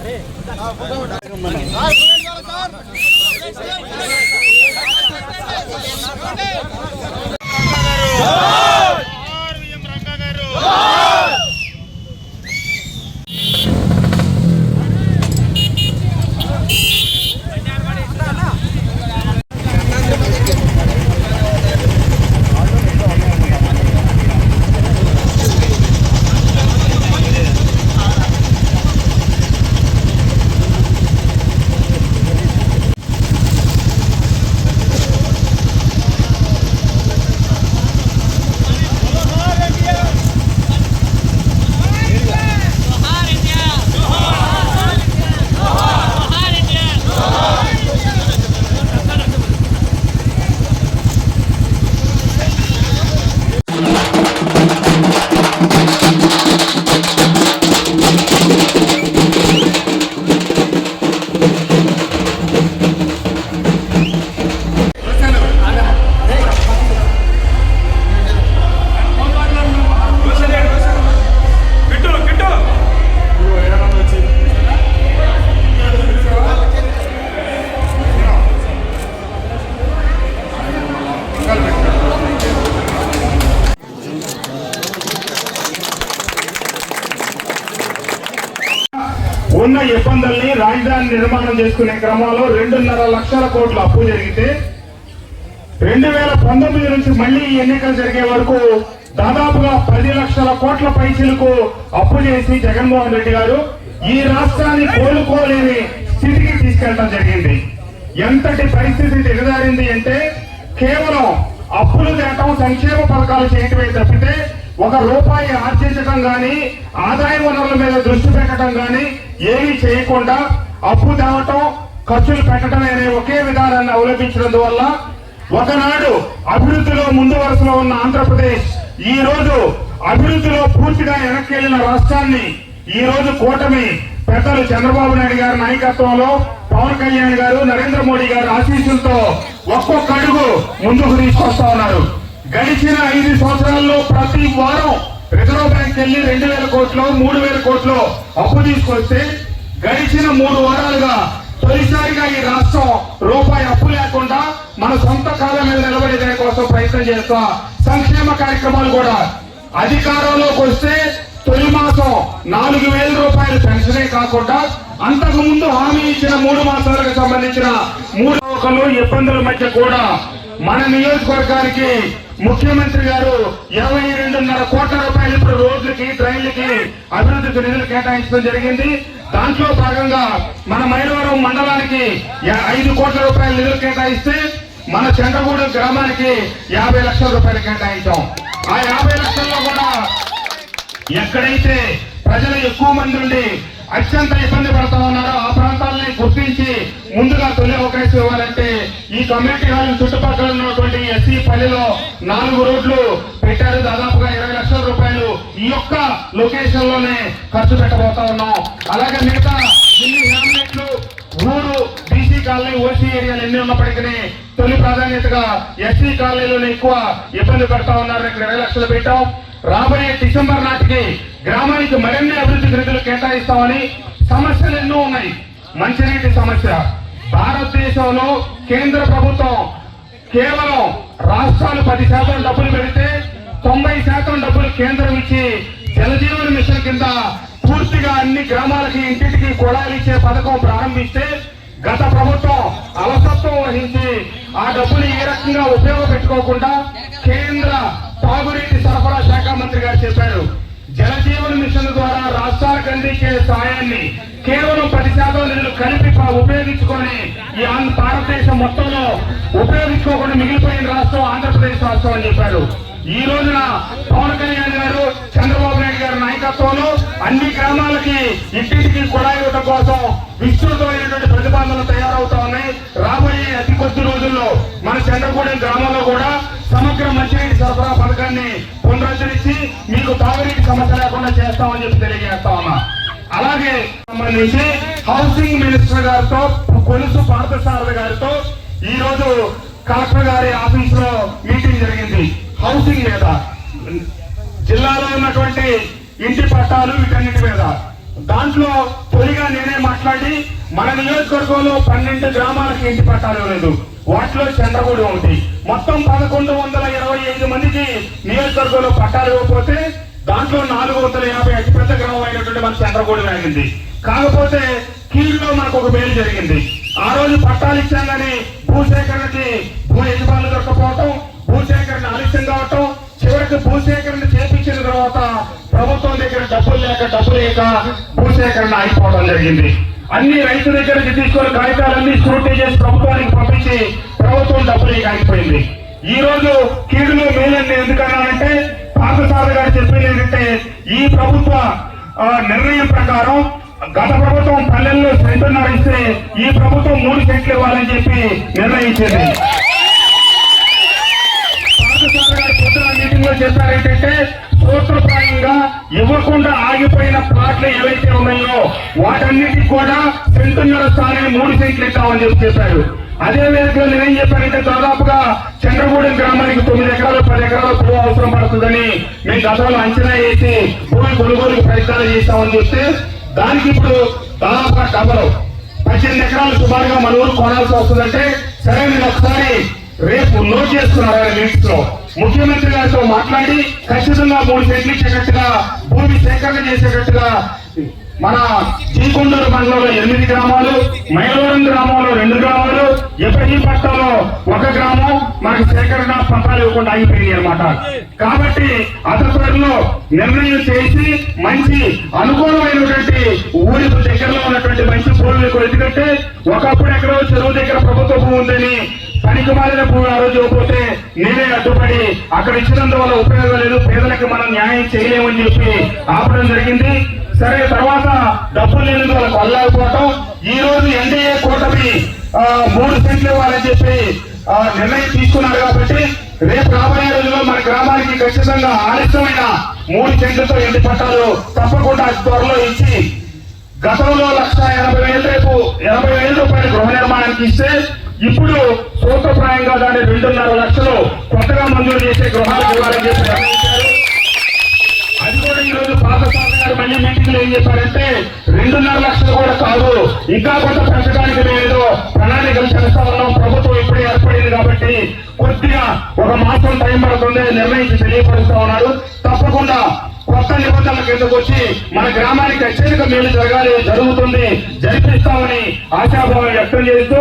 అరే ఉన్న ఇబ్బందుల్ని రాజధాని నిర్మాణం చేసుకునే క్రమంలో రెండున్నర లక్షల కోట్ల అప్పు జరిగితే రెండు వేల పంతొమ్మిది నుంచి మళ్ళీ ఎన్నికలు జరిగే వరకు దాదాపుగా పది లక్షల కోట్ల పైసలకు అప్పు చేసి జగన్మోహన్ రెడ్డి గారు ఈ రాష్ట్రాన్ని కోలుకోలేని స్థితికి తీసుకెళ్ళడం జరిగింది. ఎంతటి పరిస్థితి దిగజారింది అంటే కేవలం అప్పులు తేటం సంక్షేమ పథకాలు చేయటమే తప్పితే ఒక రూపాయి ఆర్జించడం కానీ ఆదాయ వనరుల మీద దృష్టి పెట్టడం కానీ ఏమీ చేయకుండా అప్పు తేవటం ఖర్చులు పెట్టడం అనే ఒకే విధానాన్ని అవలంబించడం వల్ల ఒకనాడు అభివృద్ధిలో ముందు వరుసలో ఉన్న ఆంధ్రప్రదేశ్ ఈ రోజు అభివృద్ధిలో పూర్తిగా వెనక్కి వెళ్ళిన రాష్ట్రాన్ని ఈ రోజు కూటమి పెద్దలు చంద్రబాబు నాయుడు గారి నాయకత్వంలో పవన్ కళ్యాణ్ గారు నరేంద్ర మోడీ గారి ఆశీస్సులతో ఒక్కొక్క అడుగు ముందుకు తీసుకొస్తా ఉన్నారు. గడిచిన ఐదు సంవత్సరాల్లో ప్రతి వారం రిజర్వ్ బ్యాంక్ వెళ్ళి రెండు వేల కోట్లు మూడు వేల కోట్లు అప్పు తీసుకొస్తే గడిచిన మూడు వారాలుగా తొలిసారిగా ఈ రాష్ట్రం రూపాయి అప్పు లేకుండా మన సొంత కాలం మీద నిలబడే దాని కోసం ప్రయత్నం చేస్తా. సంక్షేమ కార్యక్రమాలు కూడా అధికారంలోకి వస్తే తొలి మాసం నాలుగు వేల రూపాయలు పెన్షనే కాకుండా అంతకు ముందు హామీ ఇచ్చిన మూడు మాసాలకు సంబంధించిన మూడు ఇబ్బందుల మధ్య కూడా మన నియోజకవర్గానికి ముఖ్యమంత్రి గారు ఇరవై రెండున్నర కోట్ల రూపాయలు ఇప్పుడు రోడ్లకి ట్రైన్లకి అభివృద్ధికి నిధులు కేటాయించడం జరిగింది. దాంట్లో భాగంగా మన మైలవరం మండలానికి ఐదు కోట్ల రూపాయల నిధులు కేటాయిస్తే మన చెండగూడెం గ్రామానికి యాభై లక్షల రూపాయలు కేటాయించాం. ఆ యాభై లక్షల్లో కూడా ఎక్కడైతే ప్రజలు ఎక్కువ మంది ఉండి అత్యంత ఇబ్బంది పడతా ఉన్నారో. ఆ ప్రాంతాలని గుర్తించి ముందుగా తొలి అవకాశం ఇవ్వాలంటే ఈ కమ్యూనిటీ హాల్ చుట్టుపక్కల ఉన్నటువంటి ఎస్సీ పల్లెలో నాలుగు రోడ్లు పెట్టారు. దాదాపుగా ఇరవై లక్షల రూపాయలు ఈ యొక్క లొకేషన్లోనే ఖర్చు పెట్టబోతా ఉన్నాం. అలాగే మిగతా ఇన్ని హ్యామ్లెట్లు ఊరు బీసీ కాలనీ ఓసీ ఏరియాలు ఎన్ని ఉన్నప్పటికీ తొలి ప్రాధాన్యతగా ఎస్సీ కాలనీలోనే ఎక్కువ ఇబ్బంది పడతా ఉన్నారు. ఇక్కడ ఇరవై లక్షలు పెట్టాం. రాబోయే డిసెంబర్ నాటికి గ్రామానికి మరిన్ని అభివృద్ధి నిధులు కేటాయిస్తామని సమస్యలు ఎన్నో ఉన్నాయి. మంచినీటి సమస్య. భారతదేశంలో కేంద్ర ప్రభుత్వం కేవలం రాష్ట్రాలు పది శాతం డబ్బులు పెడితే తొంభై శాతం డబ్బులు కేంద్రం ఇచ్చి జలజీవన మిషన్ కింద పూర్తిగా అన్ని గ్రామాలకి ఇంటింటికి కుళాయిలు ఇచ్చే పథకం ప్రారంభిస్తే గత ప్రభుత్వం అలసత్వం వహించి ఆ డబ్బులు ఏ రకంగా ఉపయోగపెట్టుకోకుండా కేంద్ర తాగునీటి సరఫరా శాఖ మంత్రి గారు చెప్పారు. జలజీవన్ మిషన్ ద్వారా రాష్ట్రాలకు అందించే సాయాన్ని కేవలం పది శాతం నీళ్ళు కలిపి ఉపయోగించుకొని ఈ ఆంధ్ర భారతదేశం మొత్తంలో ఉపయోగించుకోకుండా మిగిలిపోయిన రాష్ట్రం ఆంధ్రప్రదేశ్ రాష్ట్రం అని చెప్పారు. ఈ రోజున పవన్ కళ్యాణ్ గారు చంద్రబాబు నాయుడు గారి నాయకత్వంలో అన్ని గ్రామాలకి ఇంటింటికి కుళాయి ఇవ్వడం కోసం విస్తృతమైనటువంటి ప్రతిపాదనలు తయారవుతా ఉన్నాయి. రాబోయే అతి కొద్ది రోజుల్లో మన చంద్రగూడెం గ్రామంలో కూడా సమగ్ర మంచినీటి సరఫరా పథకాన్ని పునరుద్ధరించి మీకు తాగునీటి సమస్య లేకుండా చేస్తామని చెప్పి తెలియజేస్తా ఉన్నా. అలాగే సంబంధించి హౌసింగ్ మినిస్టర్ గారితో కొలుసు పార్థసారథి గారితో ఈ రోజు కలెక్టర్ గారి ఆఫీస్లో మీటింగ్ జరిగింది. హౌసింగ్ మీద. జిల్లాలో ఉన్నటువంటి ఇంటి పట్టాలు వీటన్నిటి మీద. దాంట్లో తొలిగా నేనే మాట్లాడి మన నియోజకవర్గంలో పన్నెండు గ్రామాలకు ఇంటి పట్టాలు లేదు. వాటిలో చంద్రగూడి ఒకటి. మొత్తం పదకొండు వందల ఇరవై ఐదు మందికి నియోజకవర్గంలో పట్టాలు ఇవ్వకపోతే దాంట్లో నాలుగు వందల యాభై అతిపెద్ద గ్రామం అయినటువంటి మన చంద్రగూడి ఆగింది. కాకపోతే కీళ్ళలో మనకు ఒక మేలు జరిగింది. ఆ రోజు పట్టాలు ఇచ్చాం కానీ భూసేకరణకి భూ యజమానులు దొరకపోవటం భూసేకరణ ఆలస్యం కావటం చివరికి భూసేకరణ చేపించిన తర్వాత ప్రభుత్వం దగ్గర డబ్బులు లేక డబ్బులు లేక భూసేకరణ అయిపోవడం జరిగింది. అన్ని రైతు దగ్గరికి తీసుకొని కాగితాలన్నీ స్క్రూటీ చేసి ప్రభుత్వానికి పంపించి ప్రభుత్వం డబ్బులు కాగిపోయింది. ఈ రోజు కీడులో మేలని ఎందుకన్నానంటే పార్థసారథి గారు చెప్పింది ఏంటంటే ఈ ప్రభుత్వ నిర్ణయం ప్రకారం గత ప్రభుత్వం పల్లెల్లో సెంటున్నర ఇస్తే ఈ ప్రభుత్వం మూడు సెంట్లు ఇవ్వాలని చెప్పి నిర్ణయించింది. పార్థసారథి గారు పొద్దున మీటింగ్లో చెప్పారు ఏంటంటే సూత్రప్రాయంగా ఇవ్వకుండా ఆగిపోయిన ప్లాట్లు ఏవైతే ఉన్నాయో వాటన్నిటికి కూడా సెంటున్నర స్థానాన్ని మూడు సెంట్లు ఇస్తామని చెప్పి చెప్పారు. అదే వేదికలో నేనేం చెప్పానంటే దాదాపుగా చంద్రగూడెం గ్రామానికి తొమ్మిది ఎకరాలు పది ఎకరాలు భూ అవసరం పడుతుందని మేము గతంలో అంచనా వేసి భూమి కొనుగోలుకు ప్రయత్నాలు చేస్తామని చెప్తే దానికి ఇప్పుడు దాదాపుగా డబల్ పద్దెనిమిది ఎకరాలు సుమారుగా మన ఊరు కొనాల్సి వస్తుందంటే సరే నేను ఒకసారి రేపు నోట్ చేస్తున్నారు ఆయన లో ముఖ్యమంత్రి గారితో మాట్లాడి ఖచ్చితంగా మూడు సెంట్లు ఇచ్చేటట్టుగా భూమి సేకరణ చేసేటట్టుగా మన జీకొండూరు మండలంలో ఎనిమిది గ్రామాలు మైలవరం గ్రామంలో రెండు గ్రామాలు ఎప్పటిపట్నంలో ఒక గ్రామం మనకి సేకరణ పత్రాలు ఇవ్వకుండా ఆగిపోయింది అనమాట కాబట్టి అతను నిర్ణయం చేసి మంచి అనుకూలమైనటువంటి ఊరి దగ్గరలో ఉన్నటువంటి మంచి భూములకు ఎందుకంటే ఒకప్పుడు ఎక్కడో చెరువు దగ్గర ప్రభుత్వ భూమి ఉందని పనికి ఆ రోజు పోతే నేనే అడ్డుపడి అక్కడ ఇచ్చినందువల్ల ఉపయోగం లేదు పేదలకు మనం న్యాయం చేయలేమని చెప్పి ఆపడం జరిగింది. సరే తర్వాత డబ్బులు లేని వాళ్ళకు వల్లకపోవటం ఈ రోజు ఎన్డీఏ కూటమి మూడు సెంట్లు ఇవ్వాలని చెప్పి నిర్ణయం తీసుకున్నారు కాబట్టి రేపు రాబోయే రోజుల్లో మన గ్రామానికి ఖచ్చితంగా ఆలస్యమైన మూడు సెంట్లతో ఇంటి పట్టాలు తప్పకుండా త్వరలో ఇచ్చి గతంలో లక్ష ఎనభై వేలు రేపు ఎనభై వేల రూపాయలు గృహ నిర్మాణానికి ఇస్తే ఇప్పుడు సూత్రప్రాయంగా దాన్ని రెండున్నర లక్షలు కొత్తగా మంజూరు చేసే గృహాలు ఇవ్వాలని చెప్పి అది కూడా ఈ రోజు గారు మళ్ళీ మీటింగ్ ఏం చెప్పారంటే రెండున్నర లక్షలు కూడా కాదు ఇంకా కొంత పెంచడానికి మేము ప్రణాళిక ప్రణాళికలు చేస్తా ఉన్నాం. ప్రభుత్వం ఇప్పుడే ఏర్పడింది కాబట్టి కొద్దిగా ఒక మాసం టైం పడుతుంది నిర్ణయించి తెలియపరుస్తా ఉన్నారు. తప్పకుండా కొత్త నిబంధనల కిందకు వచ్చి మన గ్రామానికి అత్యధిక మేలు జరగాలి జరుగుతుంది. జరిపిస్తామని ఆశాభావం వ్యక్తం చేస్తూ